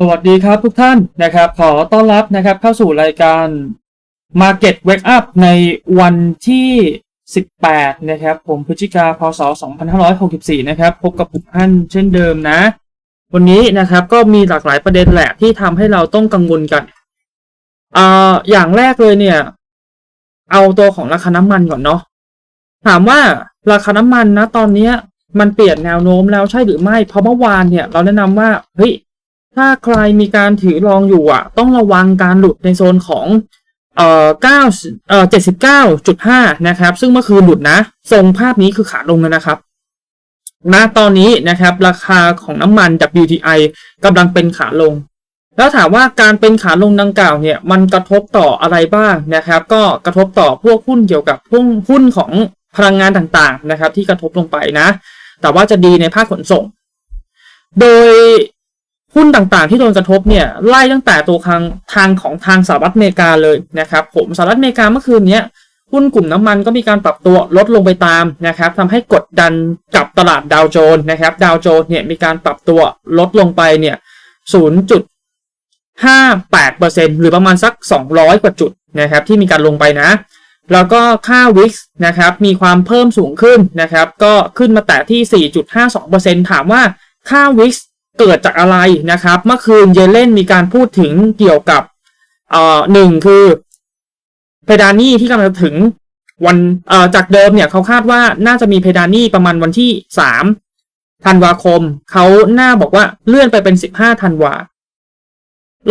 สวัสดีครับทุกท่านนะครับขอต้อนรับนะครับเข้าสู่รายการ Market Wake Up ในวันที่ 18 นะครับผมพฤศจิกาพศ 2564 นะครับพบกับผมท่านเช่นเดิมนะ วันนี้นะครับก็มีหลากหลายประเด็นแหละที่ทำให้เราต้องกังวลกันอ่าอย่างแรกเลยเนี่ย เอาตัวของราคาน้ำมันก่อนเนาะถามว่าราคาน้ำมันนะตอนนี้มันเปลี่ยนแนวโน้มแล้วใช่หรือไม่ เพราะเมื่อวานเนี่ย เราแนะนำว่าเฮ้ย ถ้าใครมีการถือรองอยู่อะ ต้องระวังการหลุดในโซนของเอ่อเก้าเอ่อเจ็ดสิบเก้าจุดห้านะครับ ซึ่งเมื่อคืนหลุดนะทรงภาพนี้คือขาลงแล้วนะครับณตอนนี้นะครับ ราคาของน้ำมัน WTI กำลังเป็นขาลง แล้วถามว่าการเป็นขาลงดังกล่าวเนี่ยมันกระทบต่ออะไรบ้างนะครับ ก็กระทบต่อพวกหุ้นเกี่ยวกับหุ้นหุ้นของพลังงานต่างๆนะครับ ที่กระทบลงไปนะ แต่ว่าจะดีในภาคขนส่ง โดย หุ้นต่างๆที่โดนกระทบเนี่ยไล่ตั้งแต่ตัวทางทางของทางสหรัฐอเมริกาเลยนะครับผมสหรัฐอเมริกาเมื่อคืนนี้หุ้นกลุ่มน้ำมันก็มีการปรับตัวลดลงไปตามนะครับทำให้กดดันกับตลาดดาวโจนส์นะครับดาวโจนส์เนี่ยมีการปรับตัวลดลงไปเนี่ย0.58%หรือประมาณสัก 200 กว่าจุดนะครับที่มีการลงไปนะ แล้วก็ค่า WIX นะครับมีความเพิ่มสูงขึ้นนะครับก็ขึ้นมาแต่ที่ 4.52%ถามว่าค่า WIX เกิดจากอะไรนะครับ เมื่อคืนเยเลนมีการพูดถึงเกี่ยวกับเอ่อหนึ่งคือเพดานนี้ที่กำลังจะถึงวันเอ่อจากเดิมเนี่ยเขาคาดว่าน่าจะมีเพดานนี้ประมาณวันที่สามธันวาคม เขาหน้าบอกว่าเลื่อนไปเป็นสิบห้าธันวา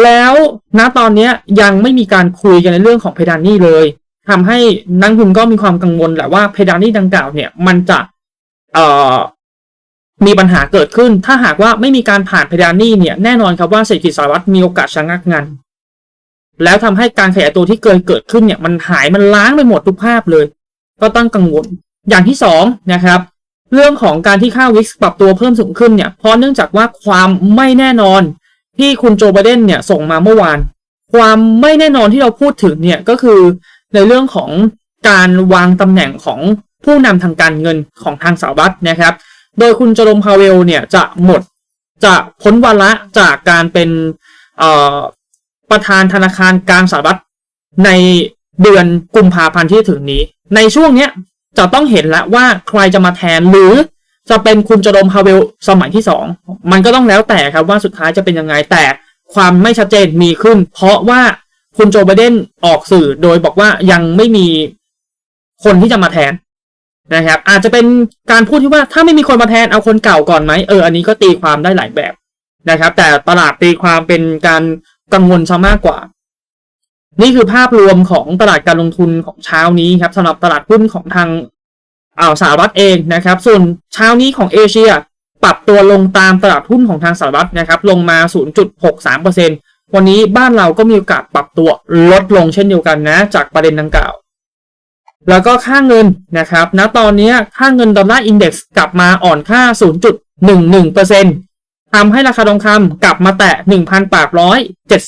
แล้วณตอนนี้ยังไม่มีการคุยกันในเรื่องของเพดานนี้เลยทำให้นักทุนก็มีความกังวลแหละว่าเพดานนี้ดังกล่าวเนี่ย มันจะเอ่อ มีปัญหาเกิดขึ้น ถ้าหากว่าไม่มีการผ่านเพดานหนี้เนี่ยแน่นอนครับว่าเศรษฐกิจสหรัฐมีโอกาสชะงักงัน แล้วทำให้การขยายตัวที่เกินเกิดขึ้นเนี่ยมันหายมันล้างไปหมดทุกภาพเลย ก็ต้องกังวล อย่างที่สองนะครับเรื่องของการที่ค่าวิกปรับตัวเพิ่มสูงขึ้นเนี่ยเพราะเนื่องจากว่าความไม่แน่นอนที่คุณโจไบเดนเนี่ยส่งมาเมื่อวาน ความไม่แน่นอนที่เราพูดถึงเนี่ยก็คือในเรื่องของการวางตำแหน่งของผู้นำทางการเงินของทางสหรัฐนะครับ โดยคุณจอร์มพาเวลเนี่ยจะหมดจะพ้นวาระจากการเป็นประธานธนาคารกลางสหรัฐในเดือนกุมภาพันธ์ที่ถึงนี้ ในช่วงเนี้ยจะต้องเห็นแล้วว่าใครจะมาแทนหรือจะเป็นคุณจอร์มพาเวลสมัยที่สองมันก็ต้องแล้วแต่ครับว่าสุดท้ายจะเป็นยังไงแต่ความไม่ชัดเจนมีขึ้น เพราะว่าคุณโจไบเดนออกสื่อโดยบอกว่ายังไม่มีคนที่จะมาแทน นะครับ อาจจะเป็นการพูดที่ว่าถ้าไม่มีคนมาแทนเอาคนเก่าก่อนไหมเอออันนี้ก็ตีความได้หลายแบบนะครับ แต่ตลาดตีความเป็นการกังวลซะมากกว่า นี่คือภาพรวมของตลาดการลงทุนของเช้านี้ครับสำหรับตลาดหุ้นของทางอ่าวสหรัฐเองนะครับ ส่วนเช้านี้ของเอเชียปรับตัวลงตามตลาดหุ้นของทางสหรัฐนะครับ ลงมา 0.63%วันนี้บ้านเราก็มีโอกาสปรับตัวลดลงเช่นเดียวกันนะ จากประเด็นดังกล่าว แล้วก็ค่าเงินนะครับณตอนนี้ค่าเงินดอลลาร์อินเด็กซ์กลับมาอ่อนค่า 0.11%ทำให้ราคาทองคำกลับมาแตะ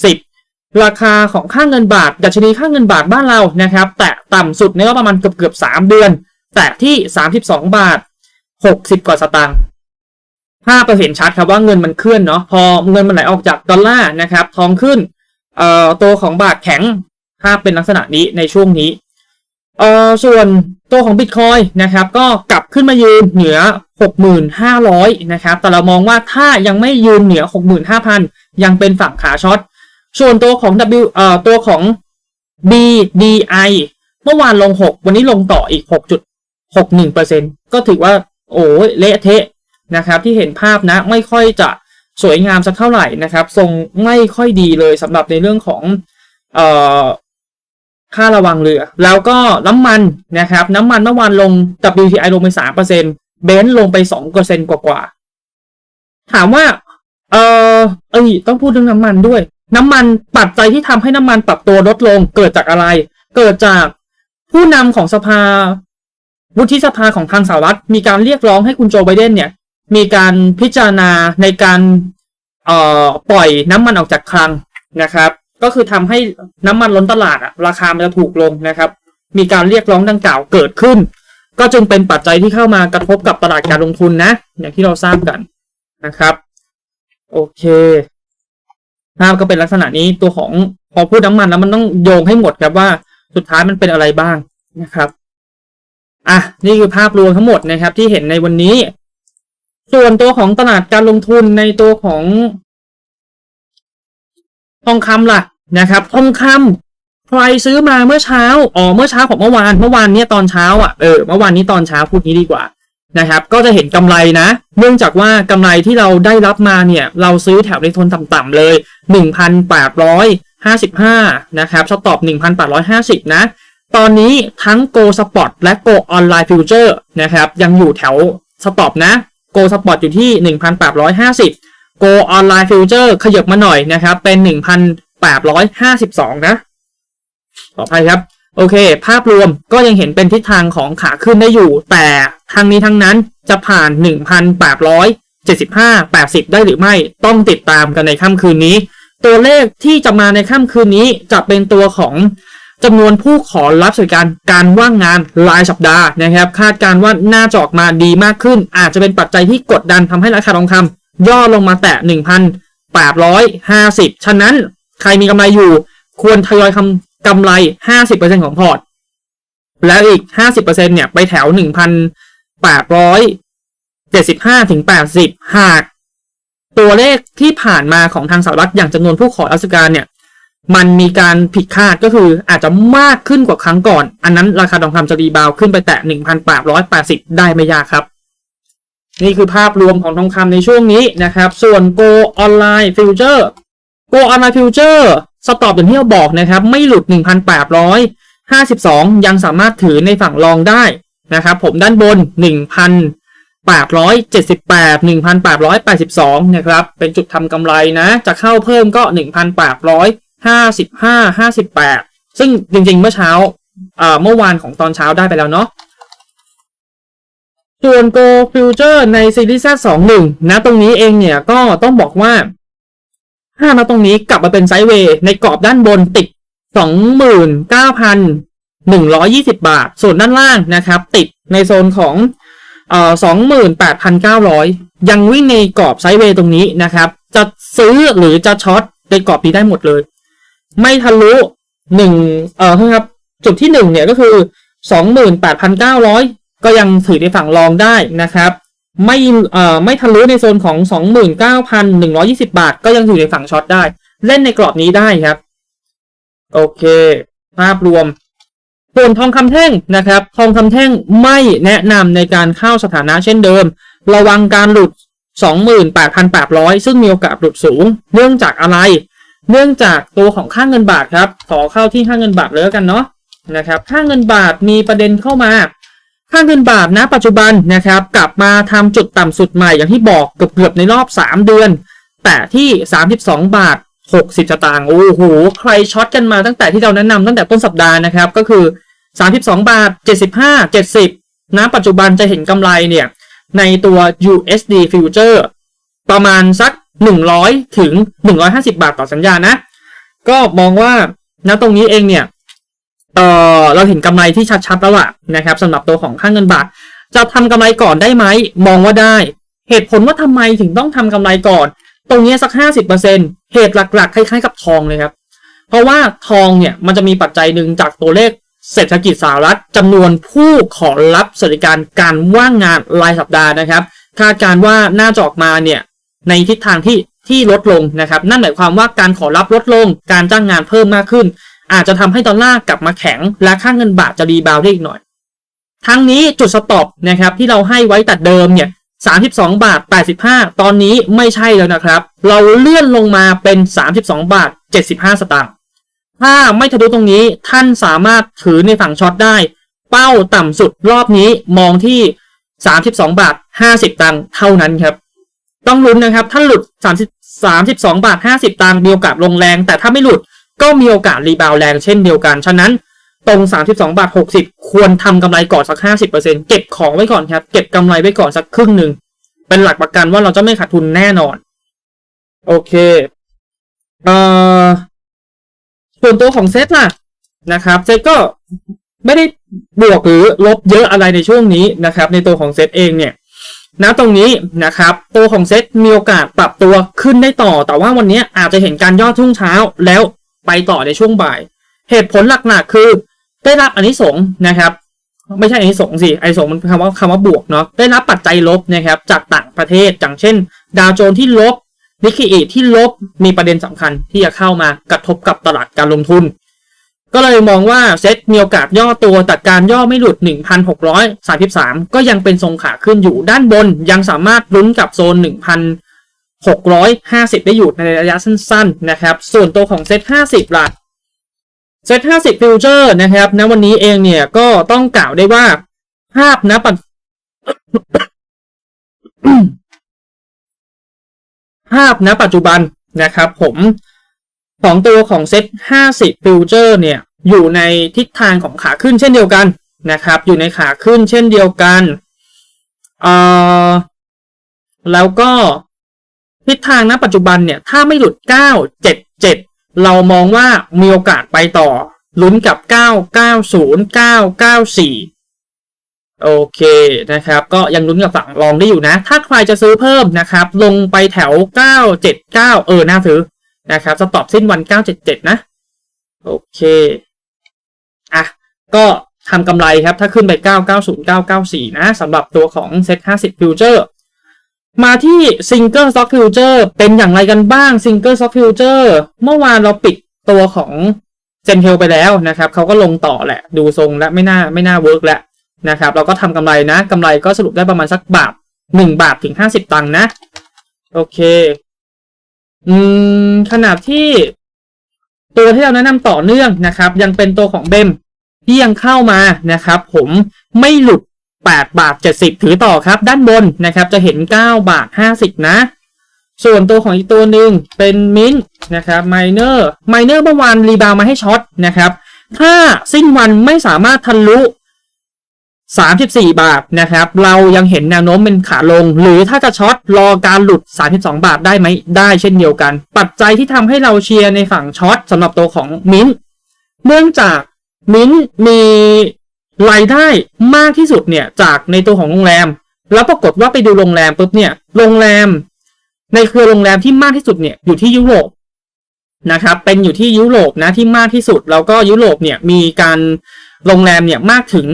1,870 ราคาของค่าเงินบาท ดัชนีค่าเงินบาทบ้านเรานะครับ แตะต่ำสุดในรอบประมาณเกือบเกือบ3เดือน แตะที่ 32 บาท 60 กว่าสตางค์ภาพเราเห็นชัดครับว่าเงินมันเคลื่อนเนาะพอเงินมันไหลออกจากดอลลาร์นะครับทองขึ้นเอ่อตัวของบาทแข็งภาพเป็นลักษณะนี้ในช่วงนี้ เอ่อส่วนตัวของบิตคอยนะครับก็กลับขึ้นมายืนเหนือ 6,500 นะครับ แต่เรามองว่าถ้ายังไม่ยืนเหนือ 65,000 ยังเป็นฝั่งขาช็อต ส่วนตัวของ W เอ่อตัวของ BDI เมื่อวานลง 6 วันนี้ลงต่ออีก 6.61%ก็ถือว่าโอ้เละเทะนะครับที่เห็นภาพนะไม่ค่อยจะสวยงามสักเท่าไหร่นะครับทรงไม่ค่อยดีเลยสำหรับในเรื่องของเอ่อ ค่าระวังเรือ แล้วก็น้ำมันนะครับ น้ำมันเมื่อวานลง WTI ลงไปสามเปอร์เซ็นต์เบนซ์ลงไปสองเปอร์เซ็นต์กว่าๆถามว่า เออเอ้ยต้องพูดเรื่องน้ำมันด้วย น้ำมันปัจจัยที่ทำให้น้ำมันปรับตัวลดลง เกิดจากอะไร เกิดจากผู้นำของสภา วุฒิสภาของทางสหรัฐ มีการเรียกร้องให้คุณโจไบเดนเนี่ย มีการพิจารณาในการเอ่อปล่อยน้ำมันออกจากคลังนะครับ ก็คือทำให้น้ำมันล้นตลาดอะราคามันจะถูกลงนะครับ มีการเรียกร้องดังกล่าวเกิดขึ้น ก็จึงเป็นปัจจัยที่เข้ามากระทบกับตลาดการลงทุนนะ อย่างที่เราทราบกันนะครับ โอเคนะครับก็เป็นลักษณะนี้ตัวของพอพูดน้ำมันแล้วมันต้องโยงให้หมดครับว่าสุดท้ายมันเป็นอะไรบ้างนะครับอะนี่คือภาพรวมทั้งหมดนะครับที่เห็นในวันนี้ ส่วนตัวของตลาดการลงทุนในตัวของ ทองคำล่ะนะครับ ทองคำใครซื้อมาเมื่อเช้าอ๋อเมื่อเช้าของเมื่อวานเมื่อวานเนี้ยตอนเช้าอะเออเมื่อวานนี้ตอนเช้าพูดนี้ดีกว่านะครับ ก็จะเห็นกำไรนะ เนื่องจากว่ากำไรที่เราได้รับมาเนี่ย เราซื้อแถวในทนต่ำๆเลย 1,855 นะครับสต็อป1,850 นะ ตอนนี้ทั้ง Go Spot และ Go Online Future นะครับ ยังอยู่แถวสต็อปนะ Go Spot อยู่ที่ 1,850 Go Online Future ขยับมาหน่อยนะครับ เป็น 1,852 นะต่อไปครับ โอเค ภาพรวมก็ยังเห็นเป็นทิศทางของขาขึ้นได้อยู่ แต่ทางนี้ทั้งนั้นจะผ่าน 1,875 80 ได้หรือไม่ต้องติดตามกันในค่ำคืนนี้ ตัวเลขที่จะมาในค่ำคืนนี้จะเป็นตัวของจำนวนผู้ขอรับสวัสดิการการว่างงานรายสัปดาห์นะครับ คาดการณ์ว่าน่าจะออกมาดีมากขึ้น อาจจะเป็นปัจจัยที่กดดันทำให้ราคาทองคำ ย่อลงมาแตะ 1,850 ฉะนั้นใครมีกำไรอยู่ ควรทยอยคำกำไร 50%ของพอร์ต แล้วอีก 50%เนี่ยไปแถว 1,875ถึง80 หากตัวเลขที่ผ่านมาของทางสหรัฐอย่างจำนวนผู้ขอรับสิการเนี่ย มันมีการผิดคาดก็คืออาจจะมากขึ้นกว่าครั้งก่อน อันนั้นราคาทองคำจะรีบาวขึ้นไปแตะ 1,880 ได้ไม่ยากครับ นี่คือภาพรวมของทองคำในช่วงนี้นะครับ ส่วน Go Online Future Go Online Future สต็อปอย่างที่เราบอกนะครับ ไม่หลุด 1,852 ยังสามารถถือในฝั่งรองได้นะครับ ผมด้านบน 1,878 1,882 นะครับ เป็นจุดทำกำไรนะ จะเข้าเพิ่มก็ 1,855 58 ซึ่งจริงๆ เมื่อเช้าเมื่อวานของตอนเช้าได้ไปแล้วเนาะ ส่วน Go Future ใน Series Z21 นะตรงนี้เองเนี่ยก็ต้องบอกว่าถ้ามาตรงนี้กลับมาเป็นไซด์เวย์ในกรอบด้านบนติด 29,120 บาท ส่วนด้านล่างนะครับ ติดในโซนของเอ่อ28,900 ยังวิ่งในกรอบไซด์เวย์ตรงนี้นะครับ จะซื้อหรือจะช็อตในกรอบนี้ได้หมดเลย ไม่ทะลุหนึ่งเอ่อครับ จุดที่หนึ่งเนี่ยก็คือ 28,900 ก็ยังถือในฝั่งรองได้นะครับ ไม่เอ่อไม่ทะลุในโซนของ 29,120 บาท ก็ยังอยู่ในฝั่งช็อตได้ เล่นในกรอบนี้ได้ครับ โอเค ภาพรวมส่วนทองคำแท่งนะครับ ทองคำแท่งไม่แนะนำในการเข้าสถานะเช่นเดิม ระวังการหลุด 28,800 ซึ่งมีโอกาสหลุดสูง เนื่องจากอะไร เนื่องจากตัวของค่างเงินบาทครับ ขอเข้าที่ค่างเงินบาทเลยกันเนาะนะครับค่างเงินบาทมีประเด็นเข้ามา ค่าเงินบาทณปัจจุบันนะครับ กลับมาทำจุดต่ำสุดใหม่อย่างที่บอกเกือบๆในรอบ 3 เดือน แต่ที่ 32 บาท 60สตางค์โอ้โหใครช็อตกันมาตั้งแต่ที่เราแนะนำตั้งแต่ต้นสัปดาห์นะครับ ก็คือ 32 บาท 75 70ณปัจจุบันจะเห็นกำไรเนี่ย ในตัว USD Future ประมาณสัก 100 ถึง 150 บาทต่อสัญญานะ ก็มองว่าณตรงนี้เองเนี่ย เออเราเห็นกำไรที่ชัดๆแล้วล่ะนะครับสำหรับตัวของค่างเงินบาทจะทำกำไรก่อนได้ไหมมองว่าได้ เหตุผลว่าทำไมถึงต้องทำกำไรก่อน ตรงนี้สัก 50%เหตุหลักๆ คล้ายๆ กับทองเลยครับ เพราะว่าทองเนี่ยมันจะมีปัจจัยหนึ่งจากตัวเลขเศรษฐกิจสหรัฐจำนวนผู้ขอรับสวัสดิการการว่างงานรายสัปดาห์นะครับคาดการว่าน่าจะออกมาเนี่ยในทิศทางที่ที่ลดลงนะครับ นั่นหมายความว่าการขอรับลดลง การจ้างงานเพิ่มมากขึ้น อาจจะทำให้ดอลลาร์กลับมาแข็ง และค่างเงินบาทจะรีบาวได้อีกหน่อย ทั้งนี้จุดสต็อปนะครับที่เราให้ไว้แต่เดิมเนี่ย32 บาท 85 ตอนนี้ไม่ใช่แล้วนะครับ เราเลื่อนลงมาเป็น 32 บาท 75 สตางค์ ถ้าไม่ทะลุตรงนี้ท่านสามารถถือในฝั่งช็อตได้ เป้าต่ำสุดรอบนี้มองที่ 32 บาท 50 ตังค์เท่านั้นครับ ต้องลุ้นนะครับ ถ้าหลุด 30 32 บาท 50 ตังค์มีโอกาสลงแรง แต่ถ้าไม่หลุด ก็มีโอกาสรีบาวแรงเช่นเดียวกัน ฉะนั้นตรง 32 บาท 60 ควรทำกำไรก่อนสัก 50%เก็บของไว้ก่อนครับ เก็บกำไรไว้ก่อนสักครึ่งหนึ่ง เป็นหลักประกันว่าเราจะไม่ขาดทุนแน่นอน โอเค เอ่อ ส่วนตัวของเซตล่ะนะครับเซตก็ไม่ได้บวกหรือลบเยอะอะไรในช่วงนี้นะครับ ในตัวของเซตเองเนี่ยณตรงนี้นะครับ ตัวของเซตมีโอกาสปรับตัวขึ้นได้ต่อ แต่ว่าวันนี้อาจจะเห็นการย่อช่วงเช้า แล้ว ไปต่อในช่วงบ่าย เหตุผลหลักๆคือ ได้รับอนนิสงส์นะครับ ไม่ใช่อนนิสงส์สิอนนิสงส์มันคำว่าคำว่าบวกเนาะได้รับปัจจัยลบนะครับจากต่างประเทศอย่างเช่น ดาวโจนส์ที่ลบนิกเกอิที่ลบมีประเด็นสำคัญที่จะเข้ามากระทบกับตลาดการลงทุน ก็เลยมองว่าเซ็ตมีโอกาสย่อตัวแต่การย่อไม่หลุด 1,633 ก็ยังเป็นทรงขาขึ้นอยู่ด้านบนยังสามารถลุ้นกับโซน 650 ได้อยู่ในระยะสั้นๆนะครับ ส่วนตัวของเซ็ต50ล่ะเซ็ต50ฟิวเจอร์นะครับณวันนี้เองเนี่ยก็ต้องกล่าวได้ว่าภาพณปัจภาพณปัจจุบันนะครับผมของตัวของเซ็ต50ฟิวเจอร์เนี่ยอยู่ในทิศทางของขาขึ้นเช่นเดียวกันนะครับ อยู่ในขาขึ้นเช่นเดียวกันเอ่อแล้วก็ ทิศทางณปัจจุบันเนี่ยถ้าไม่หลุด 977 เรามองว่ามีโอกาสไปต่อ ลุ้นกับ 990 994 โอเคนะครับ ก็ยังลุ้นกับฝั่งรองได้อยู่นะ ถ้าใครจะซื้อเพิ่มนะครับ ลงไปแถว 979 เออ น่าซื้อนะครับสต็อปสิ้นวัน 977 นะ โอเค อะ ก็ทำกำไรครับ ถ้าขึ้นไป 990 994 นะสำหรับตัวของเซ็ต50 Future มาที่ Single Stock Future เป็นอย่างไรกันบ้าง Single Stock Future เมื่อวานเราปิดตัวของเจนเทลไปแล้วนะครับเขาก็ลงต่อแหละ ดูทรงและไม่น่าไม่น่าเวิร์กแล้วนะครับ เราก็ทำกำไรนะกำไรก็สรุปได้ประมาณสักบาท1บาทถึง50ตังค์นะ โอเค อืม ขนาดที่ตัวที่เราแนะนำต่อเนื่องนะครับ ยังเป็นตัวของเบมที่ยังเข้ามานะครับ ผมไม่หลุด 8 บาท 70 ถือต่อครับ ด้านบนนะครับจะเห็น 9 บาท 50 นะ ส่วนตัวของอีกตัวหนึ่งเป็นมินนะครับไมเนอร์ไมเนอร์เมื่อวานรีบาวมาให้ช็อตนะครับ ถ้าสิ้นวันไม่สามารถทะลุ34 บาทนะครับ เรายังเห็นแนวโน้มเป็นขาลง หรือถ้าจะช็อตรอการหลุด 32 บาทได้ไหมได้เช่นเดียวกัน ปัจจัยที่ทำให้เราเชียร์ในฝั่งช็อตสำหรับตัวของมินเนื่องจากมินมี รายได้มากที่สุดเนี่ยจากในตัวของโรงแรม แล้วปรากฏว่าไปดูโรงแรมปุ๊บเนี่ยโรงแรม ในเครือโรงแรมที่มากที่สุดเนี่ยอยู่ที่ยุโรปนะครับเป็นอยู่ที่ยุโรปนะที่มากที่สุด แล้วก็ยุโรปเนี่ยมีการโรงแรมเนี่ยมากถึง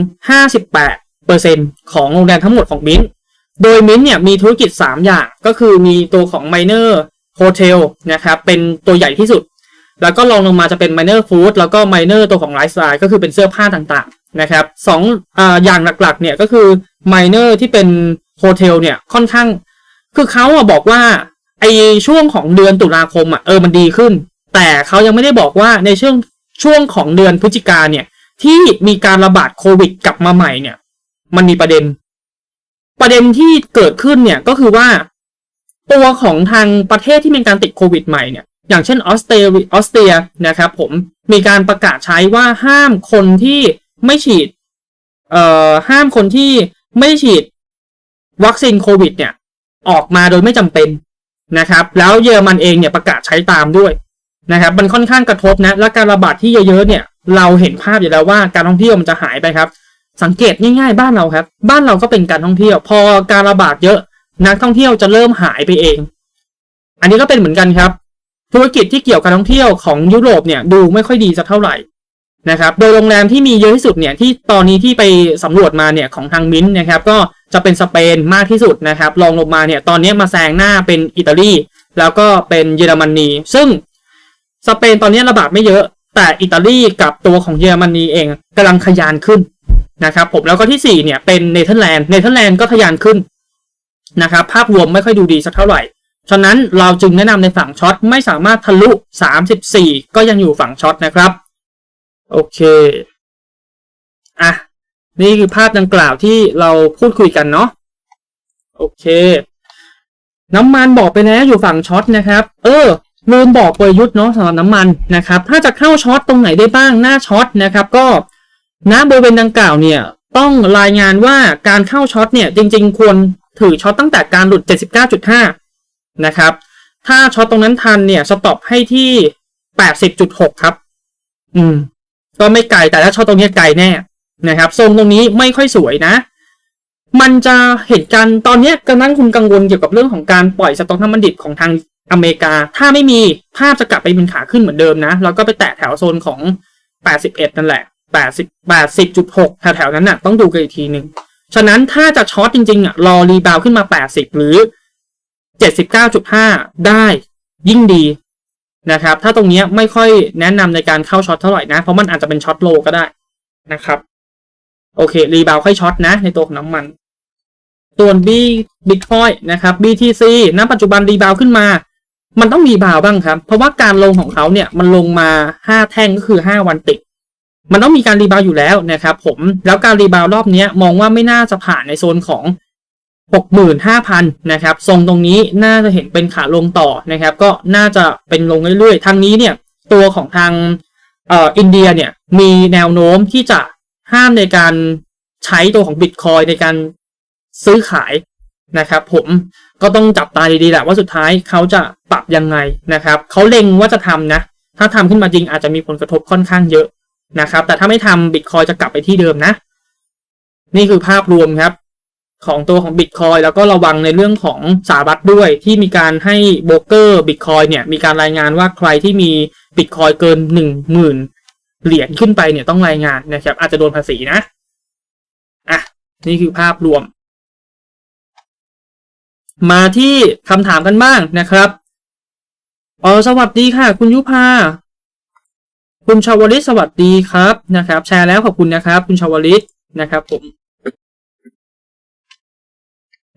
58%ของโรงแรมทั้งหมดของมิ้นโดยมิ้นเนี่ยมีธุรกิจ 3 อย่างก็คือมีตัวของ Minor Hotel นะครับเป็นตัวใหญ่ที่สุด แล้วก็ลองลงมาจะเป็น Minor Food แล้วก็ Minor ตัวของ Lifestyle ก็คือเป็นเสื้อผ้าต่างๆ นะครับสองออย่างหลักๆเนี่ยก็คือ Minor ที่เป็นโฮเทลเนี่ยค่อนข้าง คือเขาอะบอกว่าไอช่วงของเดือนตุลาคมอะเออมันดีขึ้น แต่เขายังไม่ได้บอกว่าในช่วงช่วงของเดือนพฤศจิกาเนี่ยที่มีการระบาดโควิดกลับมาใหม่เนี่ย มันมีประเด็น ประเด็นที่เกิดขึ้นเนี่ยก็คือว่า ตัวของทางประเทศที่มีการติดโควิดใหม่เนี่ยอย่างเช่นออสเตรียออสเตรียนะครับผมมีการประกาศใช้ว่าห้ามคนที่ ไม่ฉีด เอ่อห้ามคนที่ไม่ฉีดวัคซีนโควิด เนี่ย ออกมาโดยไม่จำเป็นนะครับ แล้วเยอรมันเองเนี่ยประกาศใช้ตามด้วยนะครับ มันค่อนข้างกระทบนะ และการระบาดที่เยอะๆเนี่ย เราเห็นภาพอยู่แล้วว่าการท่องเที่ยวมันจะหายไปครับ สังเกตง่ายๆบ้านเราครับ บ้านเราก็เป็นการท่องเที่ยว พอการระบาดเยอะ นักท่องเที่ยวจะเริ่มหายไปเอง อันนี้ก็เป็นเหมือนกันครับ ธุรกิจที่เกี่ยวกับท่องเที่ยวของยุโรปเนี่ยดูไม่ค่อยดีสักเท่าไหร่ นะครับ โดยโรงแรมที่มีเยอะที่สุดเนี่ยที่ตอนนี้ที่ไปสำรวจมาเนี่ยของทางมิ้นท์นะครับก็จะเป็นสเปนมากที่สุดนะครับรองลงมาเนี่ยตอนนี้มาแซงหน้าเป็นอิตาลีแล้วก็เป็นเยอรมนี ซึ่งสเปนตอนนี้ระบาดไม่เยอะ แต่อิตาลีกับตัวของเยอรมนีเองกำลังทะยานขึ้นนะครับผมแล้วก็ที่สี่เนี่ยเป็นเนเธอร์แลนด์เนเธอร์แลนด์ก็ทะยานขึ้นนะครับภาพรวมไม่ค่อยดูดีสักเท่าไหร่ ฉะนั้นเราจึงแนะนำในฝั่งช็อตไม่สามารถทะลุ 34 ก็ยังอยู่ฝั่งช็อตนะครับ โอเค อะ นี่คือภาพดังกล่าวที่เราพูดคุยกันเนาะ โอเค น้ำมันบอกไปแล้วอยู่ฝั่งช็อตนะครับ เออลืมบอกกลยุทธ์เนาะสำหรับน้ำมันนะครับ ถ้าจะเข้าช็อตตรงไหนได้บ้างหน้าช็อตนะครับ ก็ณบริเวณดังกล่าวเนี่ย ต้องรายงานว่าการเข้าช็อตเนี่ย จริง ๆ ควรถือช็อตตั้งแต่การหลุด 79.5 นะครับ ถ้าช็อตตรงนั้นทันเนี่ยสต็อปให้ที่ 80.6 ครับ อืม ก็ไม่ไกลแต่ถ้าช็อตตรงนี้ไกลแน่นะครับ ทรงตรงนี้ไม่ค่อยสวยนะ มันจะเห็นการตอนนี้กำลังคุณกังวลเกี่ยวกับเรื่องของการปล่อยสต็อกน้ำมันดิบของทางอเมริกา ถ้าไม่มีภาพจะกลับไปเป็นขาขึ้นเหมือนเดิมนะ แล้วก็ไปแตะแถวโซนของ 81 นั่นแหละ 80 80.6 แถวๆนั้นน่ะต้องดูกันอีกทีหนึ่งฉะนั้นถ้าจะช็อตจริงๆอะรอรีบาวขึ้นมา 80 หรือ 79.5 ได้ยิ่งดี นะครับ ถ้าตรงนี้ไม่ค่อยแนะนำในการเข้าช็อตเท่าไหร่นะ เพราะมันอาจจะเป็นช็อตโลก็ได้นะครับ โอเค รีบาวค่อยช็อตนะ ในตัวของน้ำมันส่วน B Bitcoin นะครับ BTC ณ ปัจจุบันรีบาวขึ้นมา มันต้องรีบาวบ้างครับ เพราะว่าการลงของเขาเนี่ยมันลงมา 5 แท่งก็คือ 5 วันติด มันต้องมีการรีบาวอยู่แล้วนะครับผม แล้วการรีบาวรอบนี้มองว่าไม่น่าจะผ่านในโซนของ 65,000นะครับทรงตรงนี้น่าจะเห็นเป็นขาลงต่อนะครับ ก็น่าจะเป็นลงเรื่อยๆทางนี้เนี่ยตัวของทางเอ่ออินเดียเนี่ยมีแนวโน้มที่จะห้ามในการใช้ตัวของบิตคอยในการซื้อขายนะครับ ผมก็ต้องจับตาดีๆแหละว่าสุดท้ายเขาจะปรับยังไงนะครับเขาเล็งว่าจะทำนะ ถ้าทำขึ้นมาจริงอาจจะมีผลกระทบค่อนข้างเยอะนะครับ แต่ถ้าไม่ทำบิตคอยจะกลับไปที่เดิมนะ นี่คือภาพรวมครับ ของตัวของบิตคอยแล้วก็ระวังในเรื่องของสหรัฐด้วย ที่มีการให้โบรกเกอร์บิตคอยเนี่ยมีการรายงานว่าใครที่มีบิตคอยเกินหนึ่งหมื่นเหรียญขึ้นไปเนี่ยต้องรายงานนะครับอาจจะโดนภาษีนะอะนี่คือภาพรวม มาที่คำถามกันบ้างนะครับอ๋อสวัสดีค่ะ คุณยุพาคุณชาวลิตสวัสดีครับนะครับ แชร์แล้วขอบคุณนะครับ คุณชาวลิตนะครับผม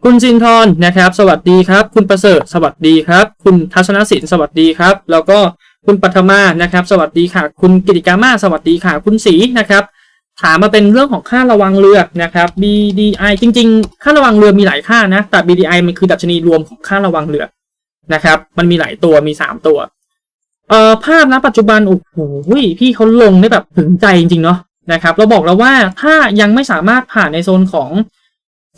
คุณจินทร์นะครับ สวัสดีครับ คุณประเสริฐสวัสดีครับ คุณทัศนศิลป์สวัสดีครับ แล้วก็คุณปัทมานะครับ สวัสดีค่ะ คุณกิติกามาสวัสดีค่ะ คุณศรีนะครับ ถามมาเป็นเรื่องของค่าระวังเรือนะครับ BDI จริง ๆ ค่าระวังเรือมีหลายค่านะ แต่ BDI มันคือดัชนีรวมของค่าระวังเรือนะครับ มันมีหลายตัวมีสามตัวเอ่อภาพนะปัจจุบันโอ้โหพี่เขาลงได้แบบถึงใจจริงๆเนาะนะครับ เราบอกแล้วว่าถ้ายังไม่สามารถผ่านในโซนของ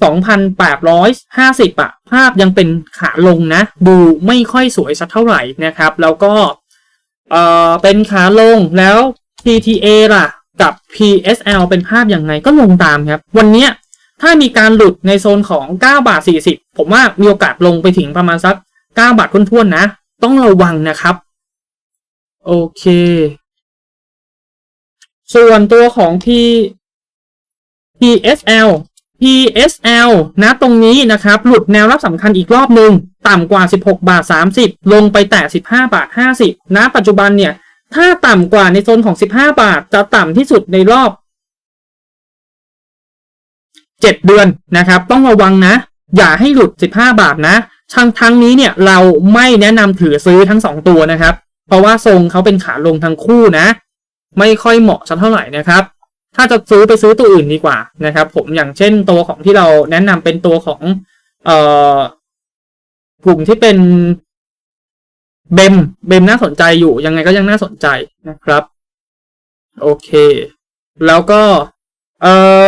2,850อะภาพยังเป็นขาลงนะ ดูไม่ค่อยสวยสักเท่าไหร่นะครับ แล้วก็เอ่อเป็นขาลงแล้ว PTA ล่ะกับ PSL เป็นภาพอย่างไงก็ลงตามครับ วันนี้ถ้ามีการหลุดในโซนของ 9 บาท 40 ผมว่ามีโอกาสลงไปถึงประมาณสัก 9 บาทท้วนๆนะ ต้องระวังนะครับ โอเค ส่วนตัวของ P PSL PSL นะตรงนี้นะครับ หลุดแนวรับสำคัญอีกรอบหนึ่งต่ำกว่า 16 บาท 30 ลงไปแต่15 บาท 50 นะปัจจุบันเนี่ย ถ้าต่ำกว่าในโซนของ 15 บาท จะต่ำที่สุดในรอบ 7 เดือนนะครับ ต้องระวังนะ อย่าให้หลุด 15 บาทนะทั้งทั้งนี้เนี่ยเราไม่แนะนำถือซื้อทั้ง 2 ตัวนะครับ เพราะว่าทรงเขาเป็นขาลงทั้งคู่นะ ไม่ค่อยเหมาะสักเท่าไหร่นะครับ ถ้าจะซื้อไปซื้อตัวอื่นดีกว่านะครับ ผมอย่างเช่นตัวของที่เราแนะนำเป็นตัวของเอ่อกลุ่มที่เป็นเบมเบมน่าสนใจอยู่ยังไงก็ยังน่าสนใจนะครับ โอเค แล้วก็เอ่อ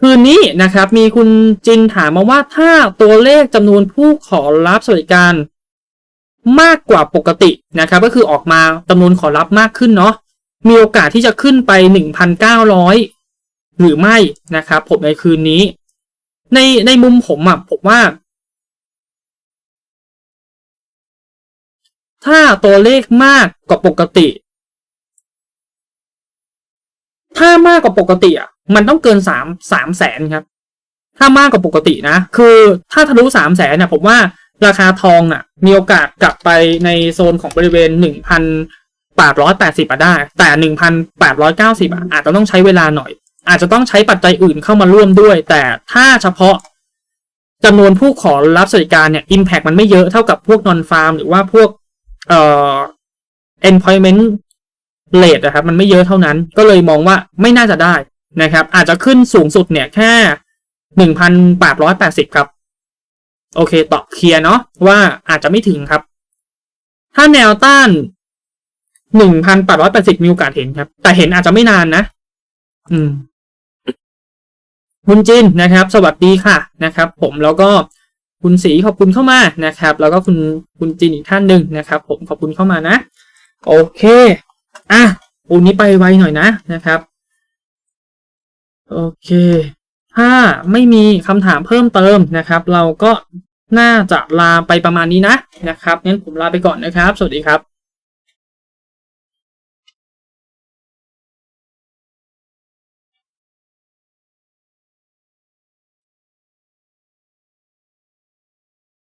คืนนี้นะครับ มีคุณจินถามมาว่าถ้าตัวเลขจำนวนผู้ขอรับสวัสดิการมากกว่าปกตินะครับ ก็คือออกมาจำนวนขอรับมากขึ้นเนาะ มีโอกาสที่จะขึ้นไป 1,900 หรือไม่นะครับผมในคืนนี้ ในในมุมผมอะผมว่า ถ้าตัวเลขมากกว่าปกติ ถ้ามากกว่าปกติอะมันต้องเกินสามสามแสนครับ ถ้ามากกว่าปกตินะ คือถ้าทะลุสามแสนเนี่ยผมว่าราคาทองน่ะ มีโอกาสกลับไปในโซนของบริเวณหนึ่งพัน แปดร้อยแปดสิบอะได้ แต่หนึ่งพันแปดร้อยเก้าสิบอะอาจจะต้องใช้เวลาหน่อย อาจจะต้องใช้ปัจจัยอื่นเข้ามาร่วมด้วย แต่ถ้าเฉพาะจำนวนผู้ขอรับสวัสดิการเนี่ย impact มันไม่เยอะเท่ากับพวก non farm หรือว่าพวกเอ่อ employment rate นะครับ มันไม่เยอะเท่านั้น ก็เลยมองว่าไม่น่าจะได้นะครับ อาจจะขึ้นสูงสุดเนี่ยแค่หนึ่งพันแปดร้อยแปดสิบครับ โอเคตอบเคลียร์เนาะว่าอาจจะไม่ถึงครับ ถ้าแนวต้าน หนึ่งพันแปดร้อยแปดสิบมีโอกาสเห็นครับ แต่เห็นอาจจะไม่นานนะ อืมคุณจินนะครับ สวัสดีค่ะนะครับ ผมแล้วก็คุณสีขอบคุณเข้ามานะครับ แล้วก็คุณคุณจินอีกท่านหนึ่งนะครับ ผมขอบคุณเข้ามานะ โอเคอะปูนี้ไปไวหน่อยนะนะครับ โอเค ถ้าไม่มีคำถามเพิ่มเติมนะครับ เราก็น่าจะลาไปประมาณนี้นะนะครับงั้นผมลาไปก่อนนะครับ สวัสดีครับ